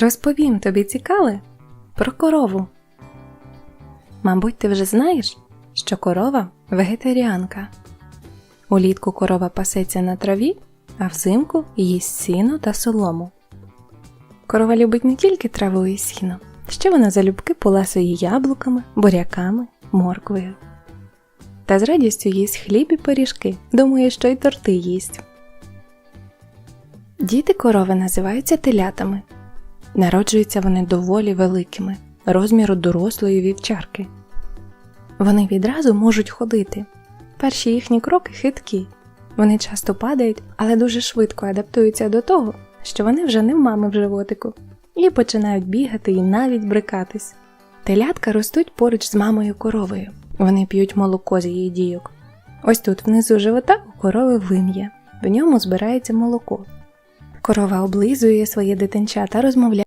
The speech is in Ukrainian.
Розповім тобі цікаве про корову. Мабуть, ти вже знаєш, що корова вегетаріанка. Улітку корова пасеться на траві, а взимку їсть сіно та солому. Корова любить не тільки траву і сіно, ще вона залюбки поласує яблуками, буряками, морквою. Та з радістю їсть хліб і пиріжки, думає, що й торти їсть. Діти корови називаються телятами. Народжуються вони доволі великими, розміру дорослої вівчарки. Вони відразу можуть ходити. Перші їхні кроки хиткі. Вони часто падають, але дуже швидко адаптуються до того, що вони вже не в мами в животику, і починають бігати і навіть брикатись. Телятка ростуть поруч з мамою коровою. Вони п'ють молоко з її дійок. Ось тут внизу живота у корови вим'я, в ньому збирається молоко. Корова облизує своє дитинча та розмовляє.